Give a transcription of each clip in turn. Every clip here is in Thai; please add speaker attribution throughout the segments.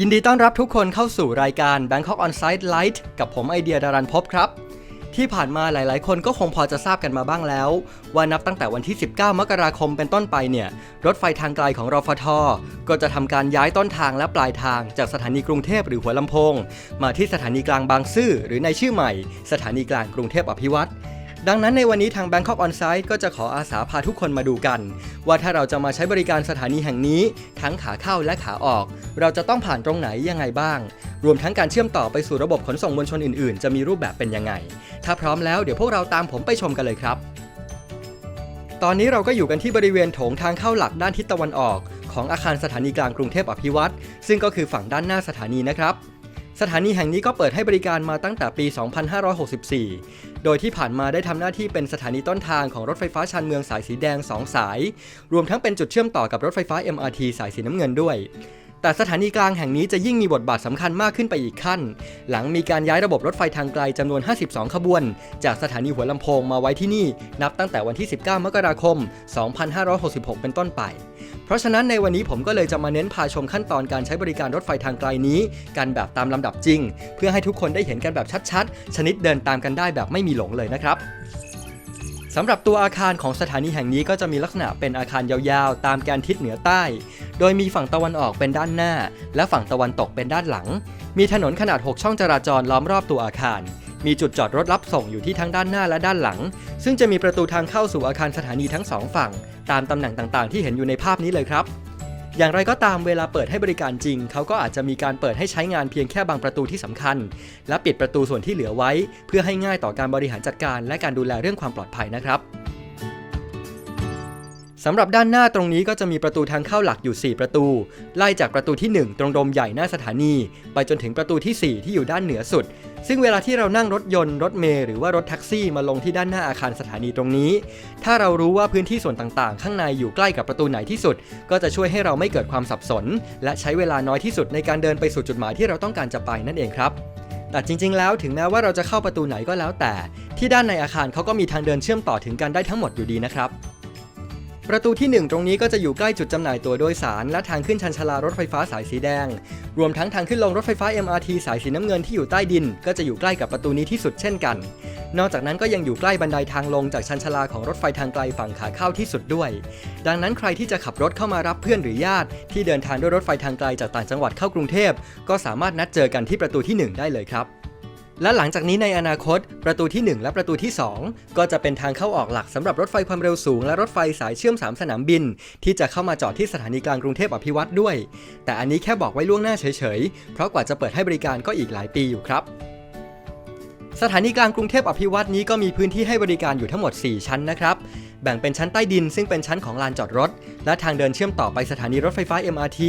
Speaker 1: ยินดีต้อนรับทุกคนเข้าสู่รายการ Bangkok On Site Light กับผมไอเดียดารันพบครับ ที่ผ่านมาหลายๆ คนก็คงพอจะทราบกันมาบ้างแล้ว ว่านับตั้งแต่วันที่ 19 มกราคมเป็นต้นไปเนี่ย รถไฟทางไกลของรฟท ก็จะทำการย้ายต้นทางและปลายทางจากสถานีกรุงเทพหรือหัวลำโพง มาที่สถานีกลางบางซื่อหรือในชื่อใหม่ สถานีกลางกรุงเทพอภิวัตร ดังนั้นในวันนี้ทาง Bangkok On Site ก็จะขออาสาพาทุกคนมาดูกัน ว่าถ้าเราจะมาใช้บริการสถานีแห่งนี้ ทั้งขาเข้าและขาออก เราจะต้องผ่านตรงไหนยังไงบ้าง รวมทั้งการเชื่อมต่อไปสู่ระบบขนส่งมวลชนอื่นๆ จะมีรูปแบบเป็นยังไง ถ้าพร้อมแล้วเดี๋ยวพวกเราตามผมไปชมกันเลยครับตอนนี้เราก็อยู่กันที่บริเวณโถงทางเข้าหลักด้านทิศตะวันออก ของอาคารสถานีกลางกรุงเทพอภิวัตรซึ่งก็คือฝั่งด้านหน้าสถานีนะครับ สถานีแห่งนี้ก็เปิดให้บริการมาตั้งแต่ปี 2564 โดยที่ผ่านมาได้ทำหน้าที่เป็นสถานีต้นทางของรถไฟฟ้าชานเมืองสายสีแดง 2 สาย รวมทั้งเป็นจุดเชื่อมต่อกับรถไฟฟ้า MRT สายสีน้ำเงินด้วย แต่สถานีกลางแห่งนี้จะยิ่งมีบทบาทสำคัญมากขึ้นไปอีกขั้น หลังมีการย้ายระบบรถไฟทางไกลจำนวน 52 ขบวน จากสถานีหัวลำโพงมาไว้ที่นี่นับตั้งแต่วันที่ 19 มกราคม 2566 เป็นต้นไป เพราะฉะนั้นในวันนี้ผมก็เลยจะมาเน้นพาชมขั้นตอนการใช้บริการรถไฟทางไกลนี้ กันแบบตามลำดับจริง เพื่อให้ทุกคนได้เห็นกันแบบชัดๆ ชนิดเดินตามกันได้แบบไม่มีหลงเลยนะครับสำหรับตัวอาคารของสถานีแห่งนี้ก็จะมีลักษณะเป็นอาคารยาวๆ ตามแกนทิศเหนือใต้ โดยมีฝั่งตะวันออกเป็นด้านหน้า และฝั่งตะวันตกเป็นด้านหลัง มีถนนขนาด 6 ช่องจราจรล้อมรอบตัวอาคาร มีจุดจอดรถรับส่งอยู่ที่ทั้งด้านหน้าและด้านหลัง ซึ่งจะมีประตูทางเข้าสู่อาคารสถานีทั้งสองฝั่ง ตามตำแหน่งต่างๆ ที่เห็นอยู่ในภาพนี้เลยครับ อย่างไรก็ตามเวลาเปิดให้บริการจริง เขาก็อาจจะมีการเปิดให้ใช้งานเพียงแค่บางประตูที่สำคัญ และปิดประตูส่วนที่เหลือไว้ เพื่อให้ง่ายต่อการบริหารจัดการ และการดูแลเรื่องความปลอดภัยนะครับ สำหรับด้านหน้าตรงนี้ก็จะมีประตูทางเข้าหลักอยู่ 4 ประตู ไล่จากประตูที่ 1 ตรงโดมใหญ่หน้าสถานี ไปจนถึงประตูที่ 4 ที่อยู่ด้านเหนือสุด ซึ่งเวลาที่เรานั่งรถยนต์รถเมล์หรือว่ารถแท็กซี่มาลงที่ด้านหน้าอาคารสถานีตรงนี้ ถ้าเรารู้ว่าพื้นที่ส่วนต่างๆ ข้างในอยู่ใกล้กับประตูไหนที่สุด ก็จะช่วยให้เราไม่เกิดความสับสน และใช้เวลาน้อยที่สุดในการเดินไปสู่จุดหมายที่เราต้องการจะไปนั่นเองครับแต่จริงๆ แล้วถึงแม้ว่าเราจะเข้าประตูไหนก็แล้วแต่ ที่ด้านในอาคารเขาก็มีทางเดินเชื่อมต่อถึงกันได้ทั้งหมดอยู่ดีนะครับ ประตูที่ 1 ตรงนี้ก็จะอยู่ใกล้จุดจำหน่ายตั๋วโดยสาร และทางขึ้นชันชลารถไฟฟ้าสายสีแดง รวมทั้งทางขึ้นลงรถไฟฟ้า MRT สายสีน้ำเงินที่อยู่ใต้ดิน ก็จะอยู่ใกล้กับประตูนี้ที่สุดเช่นกัน นอกจากนั้นก็ยังอยู่ใกล้บันไดทางลงจากชันชลาของรถไฟทางไกลฝั่งขาเข้าที่สุดด้วย ดังนั้นใครที่จะขับรถเข้ามารับเพื่อนหรือญาติ ที่เดินทางด้วยรถไฟทางไกลจากต่างจังหวัดเข้ากรุงเทพ ก็สามารถนัดเจอกันที่ประตูที่ 1 ได้เลยครับ และหลังจากนี้ในอนาคต ประตูที่ 1 และประตูที่ 2 ก็จะเป็นทางเข้าออกหลักสำหรับรถไฟความเร็วสูง และรถไฟสายเชื่อม 3 สนามบิน ที่จะเข้ามาจอดที่สถานีกลางกรุงเทพอภิวัตรด้วย แต่อันนี้แค่บอกไว้ล่วงหน้าเฉยๆ เพราะกว่าจะเปิดให้บริการก็อีกหลายปีอยู่ครับสถานีกลางกรุงเทพอภิวัตรนี้ก็มีพื้นที่ให้บริการอยู่ทั้งหมด 4 ชั้นนะครับ แบ่งเป็นชั้นใต้ดิน ซึ่งเป็นชั้นของลานจอดรถ และทางเดินเชื่อมต่อไปสถานีรถไฟฟ้า MRT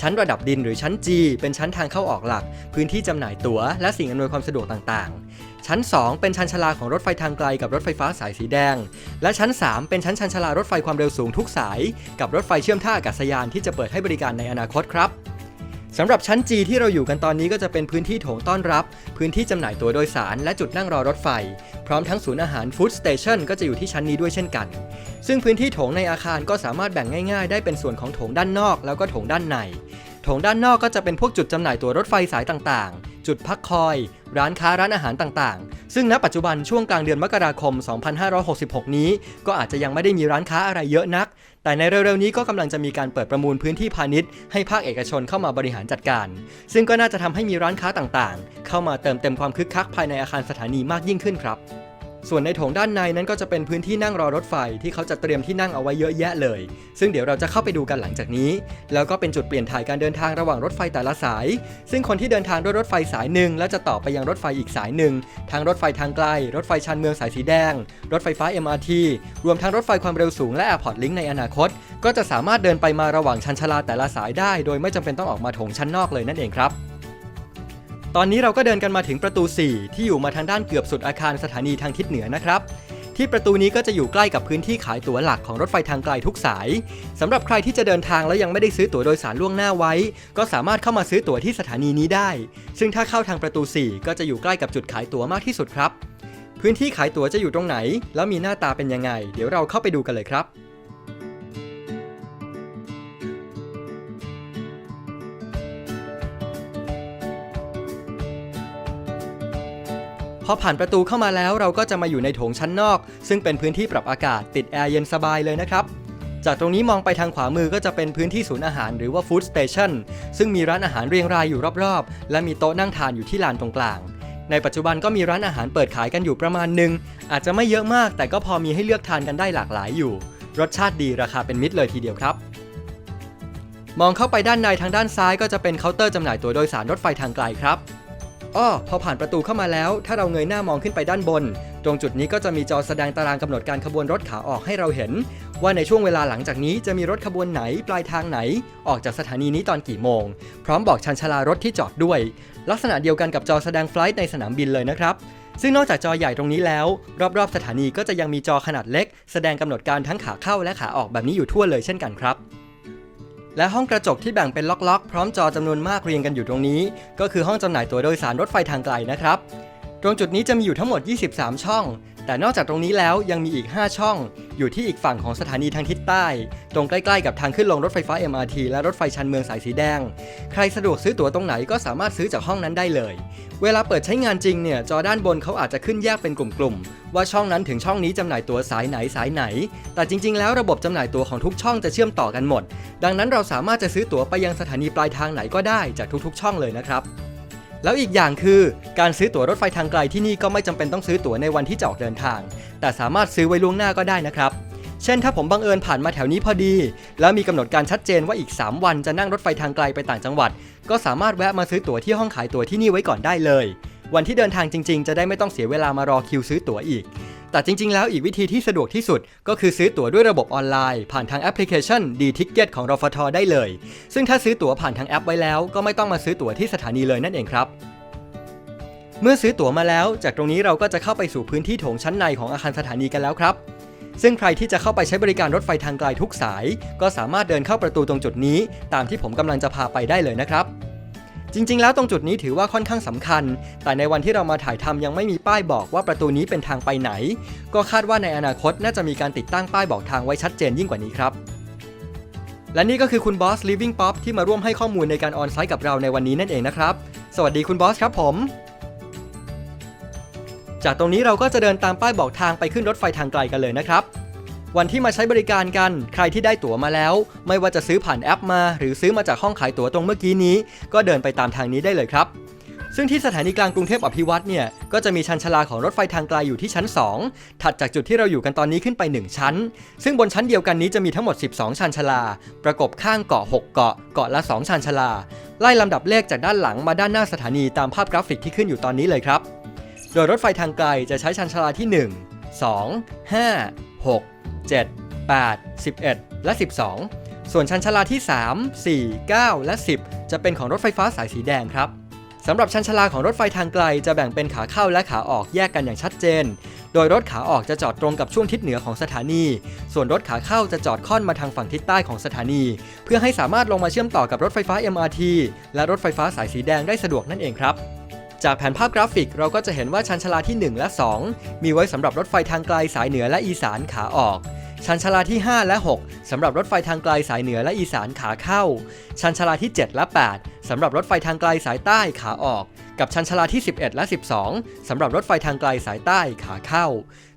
Speaker 1: ชั้นระดับดินหรือชั้น G เป็นชั้นทางเข้าออกหลัก พื้นที่จำหน่ายตั๋ว และสิ่งอำนวยความสะดวกต่างๆ ชั้น 2 เป็นชั้นชลาของรถไฟทางไกลกับรถไฟฟ้าสายสีแดง และชั้น 3 เป็นชั้นชันชลารถไฟความเร็วสูงทุกสาย กับรถไฟเชื่อมท่าอากาศยานที่จะเปิดให้บริการในอนาคตครับ สำหรับชั้น G ที่เราอยู่กันตอนนี้ก็จะเป็นพื้นที่โถงต้อนรับ พื้นที่จำหน่ายตั๋วโดยสาร และจุดนั่งรอรถไฟ พร้อมทั้งศูนย์อาหารฟู้ดสเตชันก็จะอยู่ที่ชั้นนี้ด้วยเช่นกัน ซึ่งพื้นที่โถงในอาคารก็สามารถแบ่งง่าย ๆ ได้เป็นส่วนของโถงด้านนอก แล้วก็โถงด้านใน โถงด้านนอกก็จะเป็นพวกจุดจำหน่ายตั๋วรถไฟสายต่างๆ จุดพักคอย ร้านค้าร้านอาหารต่างๆ ซึ่งณปัจจุบันช่วงกลางเดือนมกราคม 2566 นี้ ก็อาจจะยังไม่ได้มีร้านค้าอะไรเยอะนัก แต่ในเร็วๆนี้ก็กำลังจะมีการเปิดประมูลพื้นที่พาณิชย์ให้ภาคเอกชนเข้ามาบริหารจัดการ ซึ่งก็น่าจะทำให้มีร้านค้าต่างๆ เข้ามาเติมเต็มความคึกคักภายในอาคารสถานีมากยิ่งขึ้นครับ ส่วนในโถงด้านในนั้นก็จะเป็นพื้นที่นั่งรอรถไฟที่เขาจะเตรียมที่นั่งเอาไว้เยอะแยะเลย ซึ่งเดี๋ยวเราจะเข้าไปดูกันหลังจากนี้ แล้วก็เป็นจุดเปลี่ยนถ่ายการเดินทางระหว่างรถไฟแต่ละสาย ซึ่งคนที่เดินทางด้วยรถไฟสายหนึ่งแล้วจะต่อไปยังรถไฟอีกสายหนึ่งทางรถไฟทางไกล รถไฟชานเมืองสายสีแดง รถไฟฟ้า MRT รวมทั้งรถไฟความเร็วสูงและ Airport Link ในอนาคต ก็จะสามารถเดินไปมาระหว่างชันชลาแต่ละสายได้ โดยไม่จำเป็นต้องออกมาโถงชั้นนอกเลยนั่นเองครับ ตอนนี้เราก็เดินกันมาถึงประตู 4 ที่อยู่มาทางด้านเกือบสุดอาคารสถานีทางทิศเหนือนะครับ ที่ประตูนี้ก็จะอยู่ใกล้กับพื้นที่ขายตั๋วหลักของรถไฟทางไกลทุกสายสำหรับใครที่จะเดินทางแล้วยังไม่ได้ซื้อตั๋วโดยสารล่วงหน้าไว้ ก็สามารถเข้ามาซื้อตั๋วที่สถานีนี้ได้ ซึ่งถ้าเข้าทางประตู 4 ก็จะอยู่ใกล้กับจุดขายตั๋วมากที่สุดครับ พื้นที่ขายตั๋วจะอยู่ตรงไหน แล้วมีหน้าตาเป็นยังไง เดี๋ยวเราเข้าไปดูกันเลยครับ พอผ่านประตูเข้ามาแล้วเราก็จะมาอยู่ในโถงชั้นนอก ซึ่งเป็นพื้นที่ปรับอากาศติดแอร์เย็นสบายเลยนะครับ จากตรงนี้มองไปทางขวามือก็จะเป็นพื้นที่ศูนย์อาหารหรือว่าฟู้ดสเตชันซึ่งมีร้านอาหารเรียงรายอยู่รอบๆ และมีโต๊ะนั่งทานอยู่ที่ลานตรงกลาง ในปัจจุบันก็มีร้านอาหารเปิดขายกันอยู่ประมาณหนึ่งอาจจะไม่เยอะมาก แต่ก็พอมีให้เลือกทานกันได้หลากหลายอยู่ รสชาติดีราคาเป็นมิตรเลยทีเดียวครับมองเข้าไปด้านในทางด้านซ้ายก็จะเป็นเคาน์เตอร์จำหน่ายตั๋วโดยสารรถไฟทางไกลครับ อ้อพอผ่านประตูเข้ามาแล้ว ถ้าเราเงยหน้ามองขึ้นไปด้านบน ตรงจุดนี้ก็จะมีจอแสดงตารางกำหนดการขบวนรถขาออกให้เราเห็น ว่าในช่วงเวลาหลังจากนี้จะมีรถขบวนไหนปลายทางไหน ออกจากสถานีนี้ตอนกี่โมง พร้อมบอกชันชลารถที่จอดด้วย ลักษณะเดียวกันกับจอแสดงไฟล์ในสนามบินเลยนะครับซึ่งนอกจากจอใหญ่ตรงนี้แล้ว รอบๆ สถานีก็จะยังมีจอขนาดเล็ก แสดงกำหนดการทั้งขาเข้าและขาออกแบบนี้อยู่ทั่วเลยเช่นกันครับ และห้องกระจกที่แบ่งเป็นล็อกๆ พร้อมจอจำนวนมากเรียงกันอยู่ตรงนี้ ก็คือห้องจำหน่ายตั๋วโดยสารรถไฟทางไกลนะครับ ตรงจุดนี้จะมีอยู่ทั้งหมด 23 ช่อง แต่นอกจากตรงนี้แล้วยังมีอีก 5 ช่อง อยู่ที่อีกฝั่งของสถานีทางทิศใต้ ตรงใกล้ๆกับทางขึ้นลงรถไฟฟ้า MRT และรถไฟชันเมืองสายสีแดง ใครสะดวกซื้อตั๋วตรงไหนก็สามารถซื้อจากห้องนั้นได้เลย เวลาเปิดใช้งานจริงเนี่ย จอด้านบนเขาอาจจะขึ้นแยกเป็นกลุ่มๆ ว่าช่องนั้นถึงช่องนี้จำหน่ายตั๋วสายไหนสายไหน แต่จริง ๆ แล้วระบบจำหน่ายตั๋วของทุกช่องจะเชื่อมต่อกันหมด ดังนั้นเราสามารถจะซื้อตั๋วไปยังสถานีปลายทางไหนก็ได้จากทุกๆ ช่องเลยนะครับ แล้วอีกอย่างคือการซื้อตั๋วรถไฟทางไกลที่นี่ก็ไม่จำเป็นต้องซื้อตั๋วในวันที่จะออกเดินทาง แต่สามารถซื้อไว้ล่วงหน้าก็ได้นะครับ เช่นถ้าผมบังเอิญผ่านมาแถวนี้พอดี แล้วมีกำหนดการชัดเจนว่าอีก 3 วันจะนั่งรถไฟทางไกลไปต่างจังหวัด ก็สามารถแวะมาซื้อตั๋วที่ห้องขายตั๋วที่นี่ไว้ก่อนได้เลย วันที่เดินทางจริง ๆ จะได้ไม่ต้องเสียเวลามารอคิวซื้อตั๋วอีก แต่จริง ๆ แล้วอีกวิธีที่สะดวกที่สุด ก็คือซื้อตั๋วด้วยระบบออนไลน์ ผ่านทางแอปพลิเคชัน D-Ticket ของรฟทได้เลย ซึ่งถ้าซื้อตั๋วผ่านทางแอปไว้แล้ว ก็ไม่ต้องมาซื้อตั๋วที่สถานีเลยนั่นเองครับเมื่อซื้อตั๋วมาแล้ว จากตรงนี้เราก็จะเข้าไปสู่พื้นที่โถงชั้นในของอาคารสถานีกันแล้วครับ ซึ่งใครที่จะเข้าไปใช้บริการรถไฟทางไกลทุกสาย ก็สามารถเดินเข้าประตูตรงจุดนี้ ตามที่ผมกำลังจะพาไปได้เลยนะครับ จริง ๆ แล้วตรงจุดนี้ถือว่าค่อนข้างสำคัญ แต่ในวันที่เรามาถ่ายทำยังไม่มีป้ายบอกว่าประตูนี้เป็นทางไปไหน ก็คาดว่าในอนาคตน่าจะมีการติดตั้งป้ายบอกทางไว้ชัดเจนยิ่งกว่านี้ครับ และนี่ก็คือคุณบอส Living Pop ที่มาร่วมให้ข้อมูลในการออนไซต์กับเราในวันนี้นั่นเองนะครับ สวัสดีคุณบอสครับผม จากตรงนี้เราก็จะเดินตามป้ายบอกทางไปขึ้นรถไฟทางไกลกันเลยนะครับ วันที่มาใช้บริการกัน ใครที่ได้ตั๋วมาแล้ว ไม่ว่าจะซื้อผ่านแอปมา หรือซื้อมาจากห้องขายตั๋วตรงเมื่อกี้นี้ ก็เดินไปตามทางนี้ได้เลยครับซึ่งที่สถานีกลางกรุงเทพอภิวัตเนี่ยก็จะมีชันชาลาของรถไฟทางไกลอยู่ที่ชั้น 2 ถัดจากจุดที่เราอยู่กันตอนนี้ขึ้นไป 1 ชั้น ซึ่งบนชั้นเดียวกันนี้จะมีทั้งหมด 12 ชันชาลา ประกบข้างเกาะ 6 เกาะเกาะละ 2 ชันชาลา ไล่ลำดับเลขจากด้านหลังมาด้านหน้าสถานีตามภาพกราฟิกที่ขึ้นอยู่ตอนนี้เลยครับ โดยรถไฟทางไกลจะใช้ชันชาลาที่ 1 2 5 6 7 8 11 และ 12 ส่วนชั้นชาลาที่ 3 4 9 และ 10 จะเป็นของรถไฟฟ้าสายสีแดงครับสำหรับชั้นชาลาของรถไฟทางไกลจะแบ่งเป็นขาเข้าและขาออกแยกกันอย่างชัดเจน โดยรถขาออกจะจอดตรงกับช่วงทิศเหนือของสถานี ส่วนรถขาเข้าจะจอดค่อนมาทางฝั่งทิศใต้ของสถานี เพื่อให้สามารถลงมาเชื่อมต่อกับรถไฟฟ้า MRT และรถไฟฟ้าสายสีแดงได้สะดวกนั่นเองครับ จากแผนภาพกราฟิกเราก็จะเห็นว่าชันชลาที่ 1 และ 2 มีไว้สำหรับรถไฟทางไกลสายเหนือและอีสานขาออก ชันชลาที่ 5 และ 6สำหรับรถไฟทางไกลสายเหนือและอีสานขาเข้า ชันชลาที่ 7 และ 8สำหรับรถไฟทางไกลสายใต้ขาออก กับชันชลาที่ 11 และ 12สำหรับรถไฟทางไกลสายใต้ขาเข้า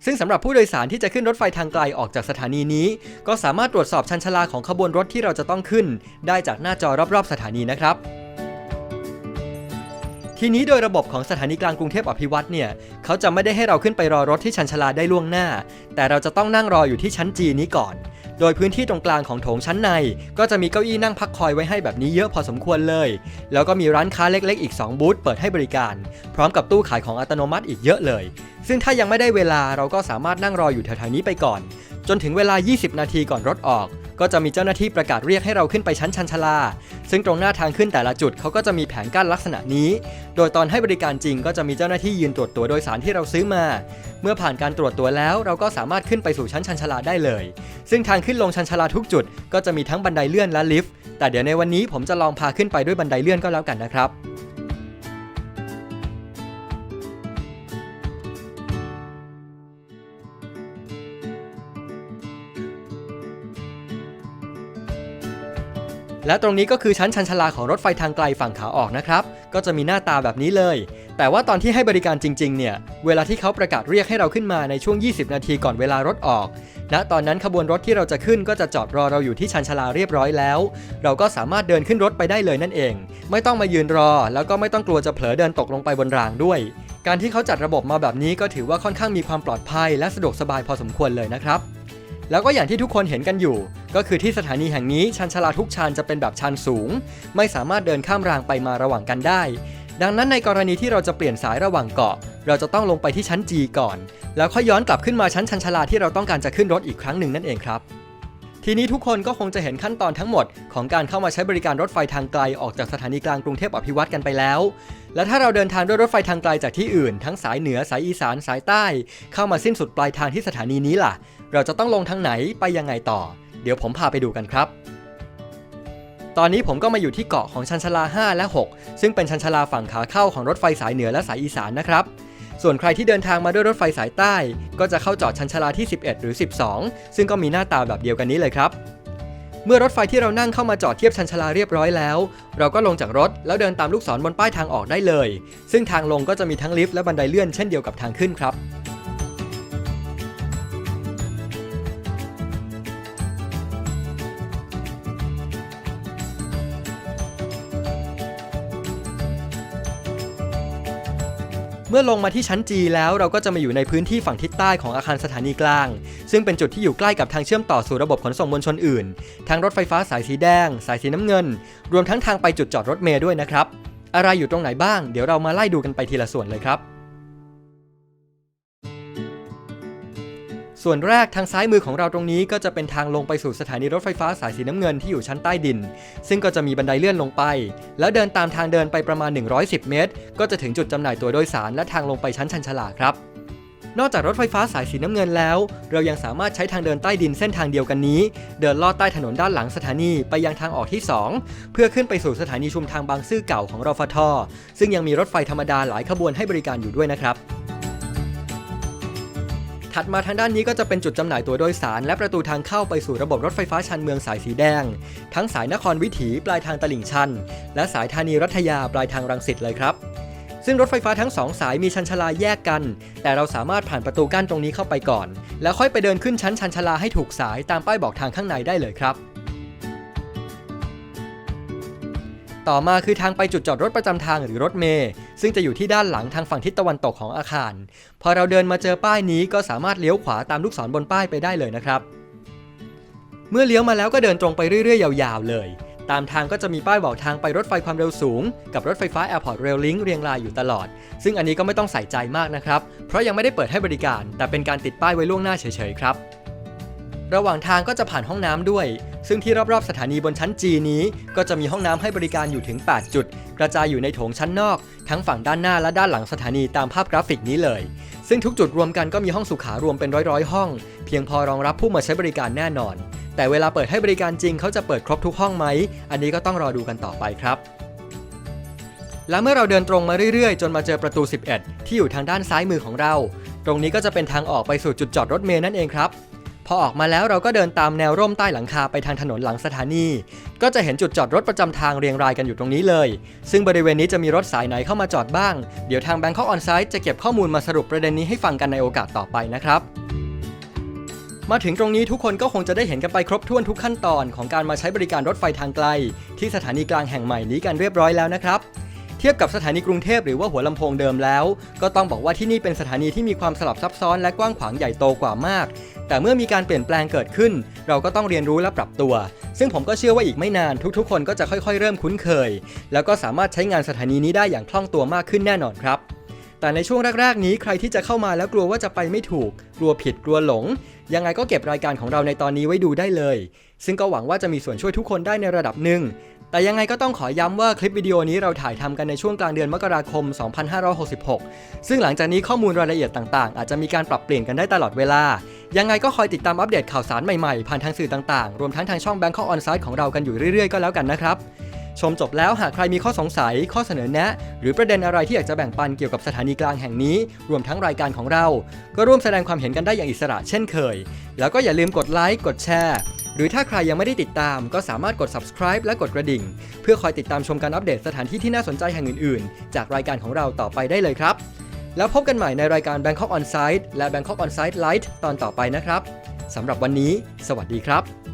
Speaker 1: ซึ่งสำหรับผู้โดยสารที่จะขึ้นรถไฟทางไกลออกจากสถานีนี้ ก็สามารถตรวจสอบชันชลาของขบวนรถที่เราจะต้องขึ้น ได้จากหน้าจอรอบๆ สถานีนะครับ ทีนี้โดยระบบของสถานีกลางกรุงเทพอภิวัตเนี่ยเขาจะไม่ได้ให้เราขึ้นไปรอรถที่ชันชาลาได้ล่วงหน้า แต่เราจะต้องนั่งรออยู่ที่ชั้นจีนี้ก่อน โดยพื้นที่ตรงกลางของโถงชั้นใน ก็จะมีเก้าอี้นั่งพักคอยไว้ให้แบบนี้เยอะพอสมควรเลย แล้วก็มีร้านค้าเล็กๆ อีก 2 บูธเปิดให้บริการ พร้อมกับตู้ขายของอัตโนมัติอีกเยอะเลย ซึ่งถ้ายังไม่ได้เวลาเราก็สามารถนั่งรออยู่แถวๆนี้ไปก่อน จนถึงเวลา 20 นาทีก่อนรถออก ก็จะมีเจ้าหน้าที่ประกาศเรียกให้เราขึ้นไปชั้นชันชลา ซึ่งตรงหน้าทางขึ้นแต่ละจุดเขาก็จะมีแผงกั้นลักษณะนี้ โดยตอนให้บริการจริงก็จะมีเจ้าหน้าที่ยืนตรวจตัวโดยสารที่เราซื้อมา เมื่อผ่านการตรวจตัวแล้ว เราก็สามารถขึ้นไปสู่ชั้นชันชลาได้เลย ซึ่งทางขึ้นลงชันชลาทุกจุด ก็จะมีทั้งบันไดเลื่อนและลิฟต์ แต่เดี๋ยวในวันนี้ผมจะลองพาขึ้นไปด้วยบันไดเลื่อนก็แล้วกันนะครับ และตรงนี้ก็คือชั้นชันชลาของรถไฟทางไกลฝั่งขาออกนะครับ ก็จะมีหน้าตาแบบนี้เลย แต่ว่าตอนที่ให้บริการจริงๆ เนี่ย เวลาที่เขาประกาศเรียกให้เราขึ้นมาในช่วง 20 นาทีก่อนเวลารถออกณตอนนั้นขบวนรถที่เราจะขึ้นก็จะจอดรอเราอยู่ที่ชันชลาเรียบร้อยแล้ว เราก็สามารถเดินขึ้นรถไปได้เลยนั่นเอง ไม่ต้องมายืนรอ แล้วก็ไม่ต้องกลัวจะเผลอเดินตกลงไปบนรางด้วย การที่เขาจัดระบบมาแบบนี้ก็ถือว่าค่อนข้างมีความปลอดภัย และสะดวกสบายพอสมควรเลยนะครับ แล้วก็อย่างที่ทุกคนเห็นกันอยู่ ก็คือที่สถานีแห่งนี้ชันชลาทุกชันจะเป็นแบบชันสูง ไม่สามารถเดินข้ามรางไปมาระหว่างกันได้ ดังนั้นในกรณีที่เราจะเปลี่ยนสายระหว่างเกาะ เราจะต้องลงไปที่ชั้น G ก่อน แล้วค่อยย้อนกลับขึ้นมาชั้นชันชลาที่เราต้องการจะขึ้นรถอีกครั้งหนึ่งนั่นเองครับทีนี้ทุกคนก็คงจะเห็นขั้นตอนทั้งหมด ของการเข้ามาใช้บริการรถไฟทางไกลออกจากสถานีกลางกรุงเทพอภิวัตกันไปแล้ว และถ้าเราเดินทางด้วยรถไฟทางไกลจากที่อื่น ทั้งสายเหนือสายอีสานสายใต้ เข้ามาสิ้นสุดปลายทางที่สถานีนี้ล่ะ เราจะต้องลงทางไหนไปยังไงต่อ เดี๋ยวผมพาไปดูกันครับ ตอนนี้ผมก็มาอยู่ที่เกาะของชันชลา 5 และ 6 ซึ่งเป็นชันชลาฝั่งขาเข้าของรถไฟสายเหนือและสายอีสานนะครับส่วนใครที่เดินทางมาด้วยรถไฟสายใต้ ก็จะเข้าจอดชันชลาที่ 11 หรือ 12 ซึ่งก็มีหน้าตาแบบเดียวกันนี้เลยครับ เมื่อรถไฟที่เรานั่งเข้ามาจอดเทียบชันชลาเรียบร้อยแล้ว เราก็ลงจากรถแล้วเดินตามลูกศรบนป้ายทางออกได้เลย ซึ่งทางลงก็จะมีทั้งลิฟต์และบันไดเลื่อนเช่นเดียวกับทางขึ้นครับ มื่อลงมาที่ชั้น G แล้วเราก็จะมาอยู่ในพื้นที่ฝั่งทิศใต้ของอาคารสถานีกลาง ซึ่งเป็นจุดที่อยู่ใกล้กับทางเชื่อมต่อสู่ระบบขนส่งมวลชนอื่น ทั้งรถไฟฟ้าสายสีแดง สายสีน้ำเงิน รวมทั้งทางไปจุดจอดรถเมล์ด้วยนะครับ อะไรอยู่ตรงไหนบ้าง เดี๋ยวเรามาไล่ดูกันไปทีละส่วนเลยครับ ส่วนแรกทางซ้ายมือของเราตรงนี้ก็จะเป็นทางลงไปสู่สถานีรถไฟฟ้าสายสีน้ำเงินที่อยู่ชั้นใต้ดิน ซึ่งก็จะมีบันไดเลื่อนลงไป แล้วเดินตามทางเดินไปประมาณ 110 เมตร ก็จะถึงจุดจำหน่ายตั๋วโดยสารและทางลงไปชั้นชันชาลาครับ นอกจากรถไฟฟ้าสายสีน้ำเงินแล้ว เรายังสามารถใช้ทางเดินใต้ดินเส้นทางเดียวกันนี้ เดินลอดใต้ถนนด้านหลังสถานีไปยังทางออกที่ 2 เพื่อขึ้นไปสู่สถานีชุมทางบางซื่อเก่าของรฟทซึ่งยังมีรถไฟธรรมดาหลายขบวนให้บริการอยู่ด้วยนะครับ ถัดมาทางด้านนี้ก็จะเป็นจุดจำหน่ายตั๋วโดยสาร และประตูทางเข้าไปสู่ระบบรถไฟฟ้าชันเมืองสายสีแดง ทั้งสายนครวิถีปลายทางตลิ่งชัน และสายธานีรัฐยาปลายทางรังสิตเลยครับซึ่งรถไฟฟ้าทั้งสองสายมีชันชลาแยกกัน แต่เราสามารถผ่านประตูกั้นตรงนี้เข้าไปก่อน แล้วค่อยไปเดินขึ้นชั้นชันชลาให้ถูกสายตามป้ายบอกทางข้างในได้เลยครับ ต่อมาคือทางไปจุดจอดรถประจำทางหรือรถเมล์ซึ่งจะอยู่ที่ด้านหลังทางฝั่งทิศตะวันตกของอาคาร พอเราเดินมาเจอป้ายนี้ก็สามารถเลี้ยวขวาตามลูกศรบนป้ายไปได้เลยนะครับ เมื่อเลี้ยวมาแล้วก็เดินตรงไปเรื่อยๆ ยาวๆ เลย ตามทางก็จะมีป้ายบอกทางไปรถไฟความเร็วสูง กับรถไฟฟ้า Airport Rail Link เรียงรายอยู่ตลอด ซึ่งอันนี้ก็ไม่ต้องใส่ใจมากนะครับ เพราะยังไม่ได้เปิดให้บริการ แต่เป็นการติดป้ายไว้ล่วงหน้าเฉยๆครับระหว่างทางก็จะผ่านห้องน้ำด้วย ซึ่งที่รอบๆสถานีบนชั้น G นี้ ก็จะมีห้องน้ำให้บริการอยู่ถึง 8 จุด กระจายอยู่ในโถงชั้นนอก ทั้งฝั่งด้านหน้าและด้านหลังสถานีตามภาพกราฟิกนี้เลย ซึ่งทุกจุดรวมกันก็มีห้องสุขารวมเป็นร้อยๆห้อง เพียงพอรองรับผู้มาใช้บริการแน่นอน แต่เวลาเปิดให้บริการจริงเขาจะเปิดครบทุกห้องไหม อันนี้ก็ต้องรอดูกันต่อไปครับและเมื่อเราเดินตรงมาเรื่อยๆ จนมาเจอประตู 11 ที่อยู่ทางด้านซ้ายมือของเรา ตรงนี้ก็จะเป็นทางออกไปสู่จุดจอดรถเมล์นั่นเองครับ พอออกมาแล้วเราก็เดินตามแนวร่มใต้หลังคาไปทางถนนหลังสถานี ก็จะเห็นจุดจอดรถประจำทางเรียงรายกันอยู่ตรงนี้เลย ซึ่งบริเวณนี้จะมีรถสายไหนเข้ามาจอดบ้าง เดี๋ยวทาง Bangkok On Site จะเก็บข้อมูลมาสรุปประเด็นนี้ให้ฟังกันในโอกาสต่อไปนะครับมาถึงตรงนี้ทุกคนก็คงจะได้เห็นกันไปครบถ้วนทุกขั้นตอนของการมาใช้บริการรถไฟทางไกล ที่สถานีกลางแห่งใหม่นี้กันเรียบร้อยแล้วนะครับ เทียบกับสถานีกรุงเทพหรือว่าหัวลำโพงเดิมแล้ว ก็ต้องบอกว่าที่นี่เป็นสถานีที่มีความสลับซับซ้อนและกว้างขวางใหญ่โตกว่ามาก แต่เมื่อมีการเปลี่ยนแปลงเกิดขึ้น เราก็ต้องเรียนรู้และปรับตัว ซึ่งผมก็เชื่อว่าอีกไม่นานทุกๆ คนก็จะค่อยๆ เริ่มคุ้นเคย แล้วก็สามารถใช้งานสถานีนี้ได้อย่างคล่องตัวมากขึ้นแน่นอนครับ แต่ในช่วงแรก ๆ นี้ใครที่จะเข้ามาแล้วกลัวว่าจะไปไม่ถูก กลัวผิดกลัวหลง ยังไงก็เก็บรายการของเราในตอนนี้ไว้ดูได้เลย ซึ่งก็หวังว่าจะมีส่วนช่วยทุกคนได้ในระดับหนึ่ง แต่ยังไงก็ต้องขอย้ำว่าคลิปวิดีโอนี้เราถ่ายทำกันในช่วงกลางเดือนมกราคม 2566 ซึ่งหลังจากนี้ข้อมูลรายละเอียดต่างๆ อาจจะมีการปรับเปลี่ยนกันได้ตลอดเวลา ยังไงก็คอยติดตามอัปเดตข่าวสารใหม่ๆ ผ่านทางสื่อต่างๆ รวมทั้งทางช่อง Bangkok On Site ของเรากันอยู่เรื่อยๆ ก็แล้วกันนะครับชมจบแล้วหากใครมีข้อสงสัย ข้อเสนอแนะ หรือประเด็นอะไรที่อยากจะแบ่งปันเกี่ยวกับสถานีกลางแห่งนี้ รวมทั้งรายการของเรา ก็ร่วมแสดงความเห็นกันได้อย่างอิสระเช่นเคย แล้วก็อย่าลืมกดไลค์กดแชร์ หรือถ้าใครยังไม่ได้ติดตามก็สามารถกด subscribe และกดกระดิ่ง เพื่อคอยติดตามชมการอัปเดตสถานที่ที่น่าสนใจแห่งอื่นๆ จากรายการของเราต่อไปได้เลยครับ แล้วพบกันใหม่ในรายการ Bangkok On Site และ Bangkok On Site Lite ตอนต่อไปนะครับสำหรับวันนี้ สวัสดีครับ